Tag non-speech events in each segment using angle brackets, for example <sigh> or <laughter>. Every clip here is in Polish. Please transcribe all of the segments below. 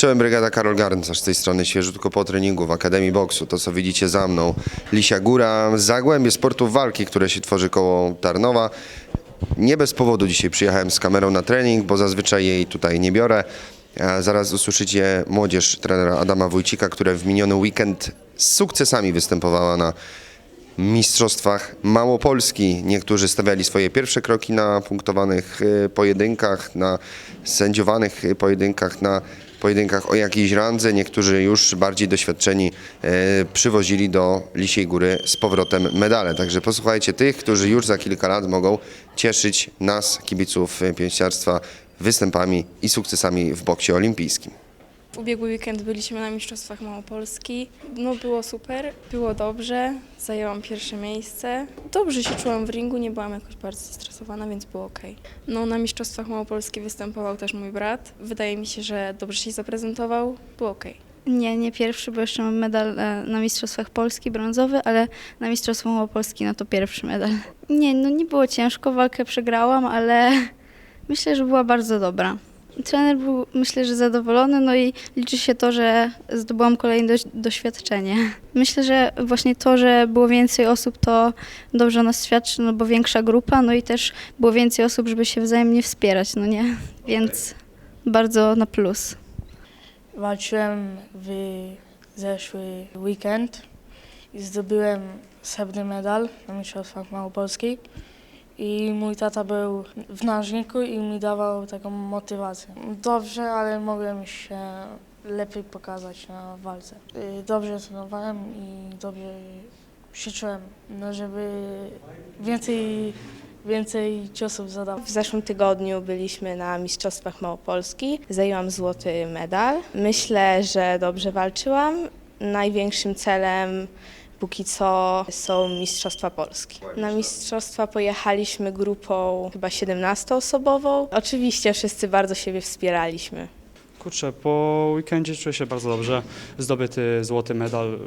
Czołem brygada Karol Garncarz z tej strony, świeżutko po treningu w Akademii Boksu. To co widzicie za mną, Lisia Góra, Zagłębie Sportów Walki, które się tworzy koło Tarnowa. Nie bez powodu dzisiaj przyjechałem z kamerą na trening, bo zazwyczaj jej tutaj nie biorę. A zaraz usłyszycie młodzież trenera Adama Wójcika, która w miniony weekend z sukcesami występowała na Mistrzostwach Małopolski. Niektórzy stawiali swoje pierwsze kroki na punktowanych y, pojedynkach, na sędziowanych y, pojedynkach, na pojedynkach o jakiejś randze. Niektórzy już bardziej doświadczeni y, przywozili do Lisiej Góry z powrotem medale. Także posłuchajcie tych, którzy już za kilka lat mogą cieszyć nas, kibiców pięściarstwa, występami i sukcesami w boksie olimpijskim. Ubiegły weekend byliśmy na Mistrzostwach Małopolski. No było super, było dobrze, zajęłam pierwsze miejsce. Dobrze się czułam w ringu, nie byłam jakoś bardzo zestresowana, więc było ok. No na Mistrzostwach Małopolski występował też mój brat. Wydaje mi się, że dobrze się zaprezentował, było ok. Nie, nie pierwszy, bo jeszcze mam medal e, na Mistrzostwach Polski brązowy, ale na Mistrzostwach Małopolski no to pierwszy medal. Nie, no nie było ciężko, walkę przegrałam, ale myślę, że była bardzo dobra. Trener był, myślę, że zadowolony, no i liczy się to, że zdobyłam kolejne doś- doświadczenie. Myślę, że właśnie to, że było więcej osób, to dobrze nas świadczy, no bo większa grupa, no i też było więcej osób, żeby się wzajemnie wspierać, no nie? Więc bardzo na plus. Walczyłem w zeszły weekend i zdobyłem srebrny medal na Mistrzostwach Małopolskiej. I mój tata był w narzędziu i mi dawał taką motywację. Dobrze, ale mogłem się lepiej pokazać na walce. Y, Dobrze trenowałem i dobrze się czułem, no żeby więcej, więcej ciosów zadawać. W zeszłym tygodniu byliśmy na Mistrzostwach Małopolski. Zajęłam złoty medal. Myślę, że dobrze walczyłam. Największym celem póki co są Mistrzostwa Polski. Na Mistrzostwa pojechaliśmy grupą chyba 17-osobową. Oczywiście wszyscy bardzo siebie wspieraliśmy. Kurczę, po weekendzie czuję się bardzo dobrze. Zdobyty złoty medal.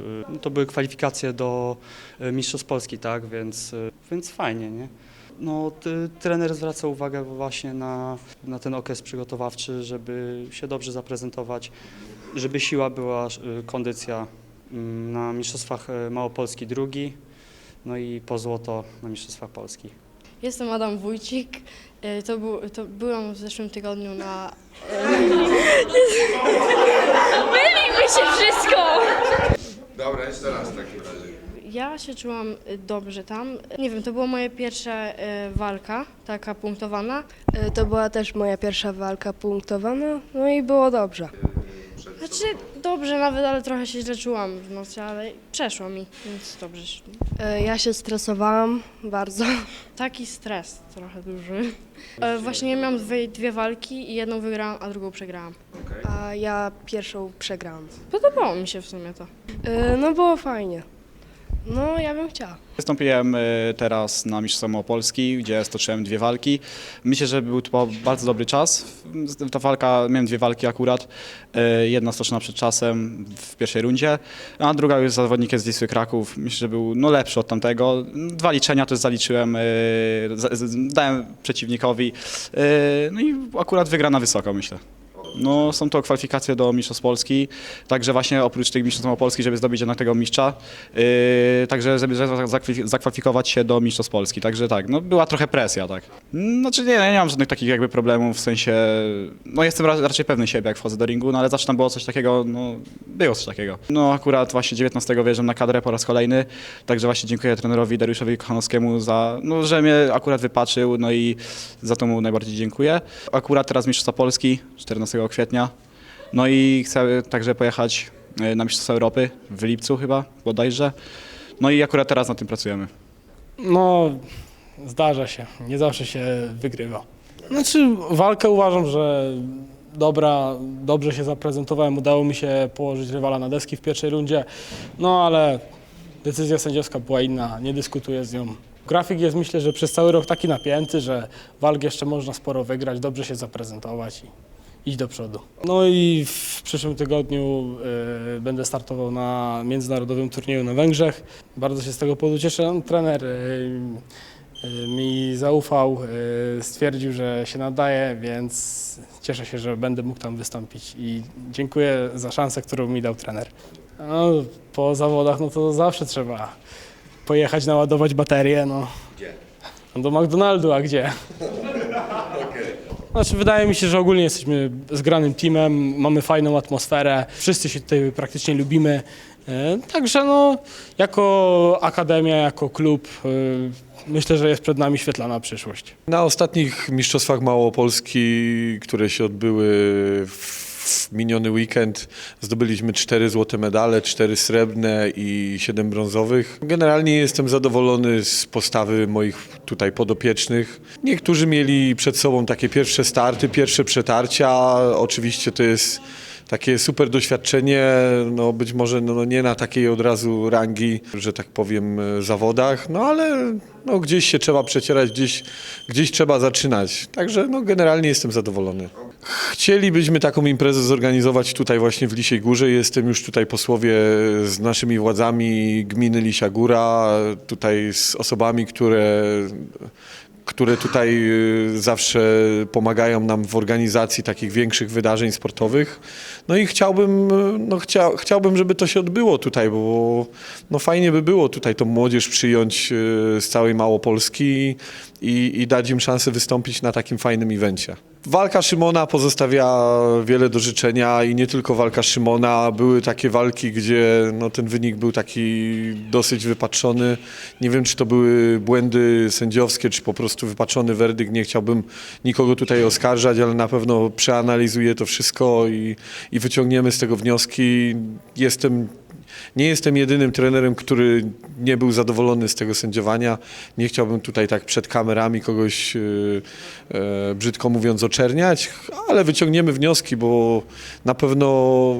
To były kwalifikacje do y, Mistrzostw Polski, tak? Więc, y, więc fajnie, nie? No, trener zwraca uwagę właśnie na, na ten okres przygotowawczy, żeby się dobrze zaprezentować, żeby siła była, y, kondycja. Na Mistrzostwach y, Małopolski drugi, no i po złoto na Mistrzostwach Polski. Jestem Adam Wójcik. E, To, był, to byłam w zeszłym tygodniu na... <laughs> Myliły się wszystko! Dobra, jeszcze raz w takim razie. Ja się czułam dobrze tam. Nie wiem, to była moja pierwsza walka, taka punktowana. E, To była też moja pierwsza walka punktowana, no i było dobrze. Znaczy dobrze nawet, ale trochę się źle czułam w nocy, ale przeszło mi, więc dobrze. się- E, Ja się stresowałam bardzo. <laughs> Taki stres trochę duży. E, Właśnie ja miałam dwie, dwie walki i jedną wygrałam, a drugą przegrałam. A ja pierwszą przegrałam. Podobało mi się w sumie to. E, No było fajnie. No ja bym chciała. Wystąpiłem y, teraz na Mistrzostwach Małopolski, gdzie stoczyłem dwie walki. Myślę, że był to bardzo dobry czas. Ta walka, miałem dwie walki akurat. Y, Jedna stoczona przed czasem w pierwszej rundzie, a druga już z zawodnikiem z Wisły Kraków. Myślę, że był no, lepszy od tamtego. Dwa liczenia też zaliczyłem, z- dałem przeciwnikowi. No i akurat wygrana wysoko, myślę. No, są to kwalifikacje do Mistrzostw Polski, także właśnie oprócz tych Mistrzostw Małopolski, żeby zdobyć jednak tego mistrza, yy, także żeby zakwalifikować się do Mistrzostw Polski, także tak, no była trochę presja, tak. Znaczy nie, ja nie mam żadnych takich jakby problemów, w sensie, no jestem ra- raczej pewny siebie, jak wchodzę do ringu, no ale zawsze tam było coś takiego, no było coś takiego. No akurat właśnie 19 wjeżdżam na kadrę po raz kolejny, także właśnie dziękuję trenerowi Dariuszowi Kochanowskiemu za, no że mnie akurat wypatrzył, no i za to mu najbardziej dziękuję. Akurat teraz Mistrzostwa Polski, 14 kwietnia, no i chcę także pojechać e, na Mistrzostwa Europy w lipcu chyba, bodajże. No i akurat teraz nad tym pracujemy. No, zdarza się. Nie zawsze się wygrywa. Znaczy, walkę uważam, że dobra, dobrze się zaprezentowałem. Udało mi się położyć rywala na deski w pierwszej rundzie. No, ale decyzja sędziowska była inna. Nie dyskutuję z nią. Grafik jest myślę, że przez cały rok taki napięty, że walk jeszcze można sporo wygrać, dobrze się zaprezentować i iść do przodu. No i w przyszłym tygodniu y, będę startował na międzynarodowym turnieju na Węgrzech. Bardzo się z tego powodu cieszę. Trener y, y, mi zaufał, y, stwierdził, że się nadaje, więc cieszę się, że będę mógł tam wystąpić i dziękuję za szansę, którą mi dał trener. No, po zawodach no to zawsze trzeba pojechać naładować baterię. No. Gdzie? No do McDonaldu, a gdzie? <laughs> Znaczy, wydaje mi się, że ogólnie jesteśmy zgranym teamem, mamy fajną atmosferę, wszyscy się tutaj praktycznie lubimy. E, Także no, jako akademia, jako klub, e, myślę, że jest przed nami świetlana przyszłość. Na ostatnich Mistrzostwach Małopolski, które się odbyły w miniony weekend, zdobyliśmy cztery złote medale, cztery srebrne i siedem brązowych. Generalnie jestem zadowolony z postawy moich tutaj podopiecznych. Niektórzy mieli przed sobą takie pierwsze starty, pierwsze przetarcia. Oczywiście to jest takie super doświadczenie, no być może no, nie na takiej od razu rangi, że tak powiem, e, zawodach, no ale no, gdzieś się trzeba przecierać, gdzieś, gdzieś trzeba zaczynać. Także no, generalnie jestem zadowolony. Chcielibyśmy taką imprezę zorganizować tutaj właśnie w Lisiej Górze. Jestem już tutaj posłowie z naszymi władzami gminy Lisia Góra, tutaj z osobami, które które tutaj y, zawsze pomagają nam w organizacji takich większych wydarzeń sportowych. No i chciałbym, no chcia, chciałbym, żeby to się odbyło tutaj, bo no fajnie by było tutaj tą młodzież przyjąć y, z całej Małopolski i, i dać im szansę wystąpić na takim fajnym evencie. Walka Szymona pozostawia wiele do życzenia i nie tylko walka Szymona. Były takie walki, gdzie no, ten wynik był taki dosyć wypatrzony. Nie wiem, czy to były błędy sędziowskie, czy po prostu wypaczony werdykt. Nie chciałbym nikogo tutaj oskarżać, ale na pewno przeanalizuję to wszystko i, i wyciągniemy z tego wnioski. Jestem nie jestem jedynym trenerem, który nie był zadowolony z tego sędziowania. Nie chciałbym tutaj tak przed kamerami kogoś, e, e, brzydko mówiąc, oczerniać, ale wyciągniemy wnioski, bo na pewno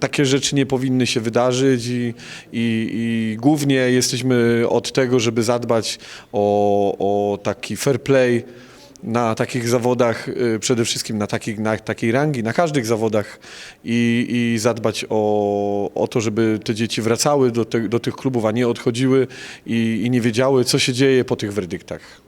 takie rzeczy nie powinny się wydarzyć i, i, i głównie jesteśmy od tego, żeby zadbać o, o taki fair play na takich zawodach, y, przede wszystkim na, na takiej rangi, na każdych zawodach i, i zadbać o, o to, żeby te dzieci wracały do, te, do tych klubów, a nie odchodziły i, i nie wiedziały, co się dzieje po tych werdyktach.